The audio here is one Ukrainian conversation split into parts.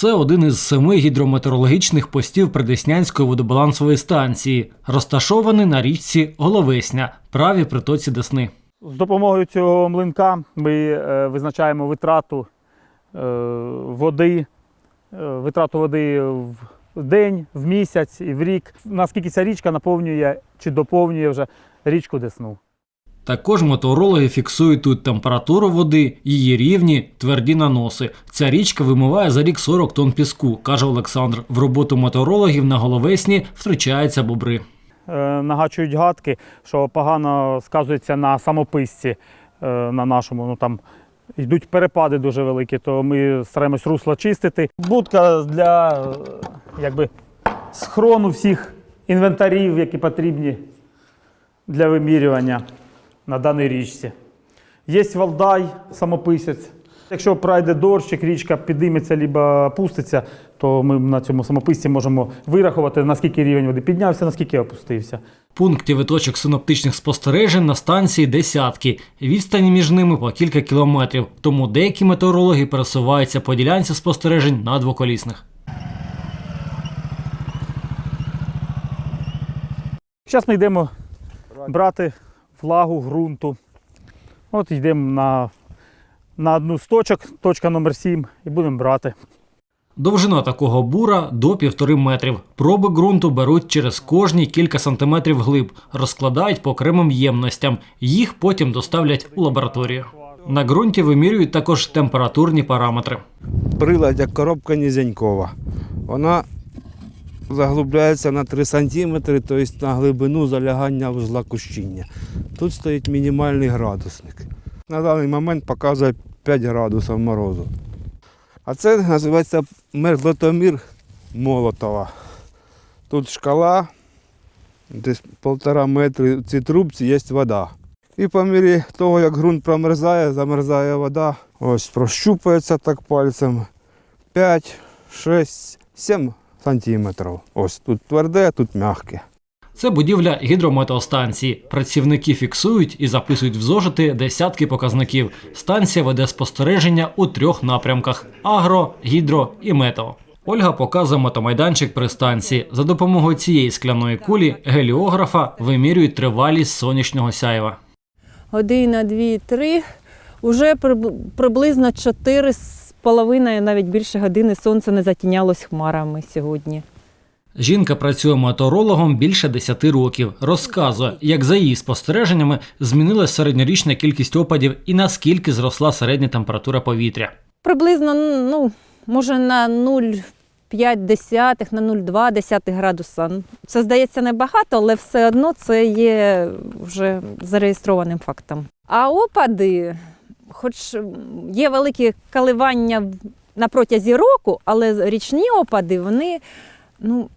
Це один із семи гідрометеорологічних постів Придеснянської водобалансової станції, розташований на річці Головесня, правій притоці Десни. З допомогою цього млинка ми е, визначаємо витрату е, води, е, витрату води в день, в місяць і в рік. Наскільки ця річка наповнює чи доповнює вже річку Десну. Також метеорологи фіксують тут температуру води, її рівні, тверді наноси. Ця річка вимиває за рік 40 тонн піску, каже Олександр. В роботу метеорологів на Головесні втручаються бобри. Е, Нагачують гадки, що погано сказується на самописці е, на нашому. Ну там йдуть перепади дуже великі, то ми стараємось русло чистити. Будка для е, якби, схрону всіх інвентарів, які потрібні для вимірювання на даній річці. Є валдай, самописець. Якщо пройде дощик, річка підійметься або пуститься, то ми на цьому самописці можемо вирахувати, наскільки рівень води піднявся, наскільки опустився. Пунктів і точок синоптичних спостережень на станції десятки. Відстані між ними по кілька кілометрів. Тому деякі метеорологи пересуваються по ділянці спостережень на двоколісних. Зараз ми йдемо брати влагу ґрунту. От йдемо на, на одну з точок, точка номер 7, і будемо брати. Довжина такого бура до півтори метрів. Проби ґрунту беруть через кожні кілька сантиметрів глиб, розкладають по окремим ємностям. Їх потім доставлять у лабораторію. На ґрунті вимірюють також температурні параметри. Прилад як коробка низенькова. Вона заглубляється на 3 см, тобто на глибину залягання вузла кущіння. Тут стоїть мінімальний градусник. На даний момент показує 5 градусів морозу. А це називається мерзлотомір Молотова. Тут шкала, десь півтора метри в цій трубці є вода. І по мірі того, як ґрунт промерзає, замерзає вода, ось прощупується так пальцем 5, 6, 7 сантиметрів. Ось тут тверде, тут м'яке. Це будівля гідрометеостанції. Працівники фіксують і записують в зожити десятки показників. Станція веде спостереження у трьох напрямках: агро, гідро і метео. Ольга показує мотомайданчик при станції. За допомогою цієї скляної кулі геліографа вимірюють тривалість сонячного сяйва. Година, дві, три. Уже приблизно чотири 4 половина навіть більше години сонце не затінялось хмарами сьогодні. Жінка працює моторологом більше 10 років. Розказує, як за її спостереженнями змінилася середньорічна кількість опадів і наскільки зросла середня температура повітря. Приблизно, ну може, на 0,5, на 0,2 градуса. Це здається небагато, але все одно це є вже зареєстрованим фактом. А опади хоч є великі коливання в- на протязі року, але річні опади, вони, ну,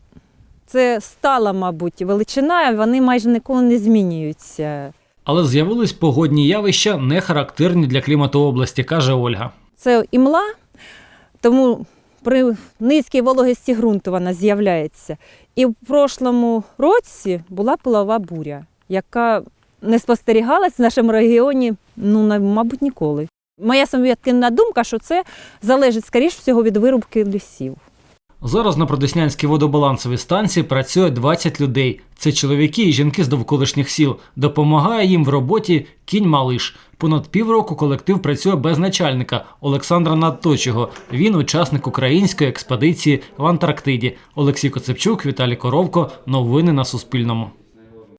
це стала, мабуть, величина, вони майже ніколи не змінюються. Але з'явились погодні явища, не характерні для клімату області, каже Ольга. Це імла, тому при низькій вологості ґрунту вона з'являється. І в прошлому році була пилова буря, яка не спостерігалась в нашому регіоні, ну, мабуть, ніколи. Моя суб'єктивна думка, що це залежить, скоріш всього, від вирубки лісів. Зараз на Продеснянській водобалансовій станції працює 20 людей. Це чоловіки і жінки з довколишніх сіл. Допомагає їм в роботі кінь Малиш. Понад півроку колектив працює без начальника Олександра Надточого. Він учасник української експедиції в Антарктиді. Олексій Коцепчук, Віталій Коровко. Новини на Суспільному.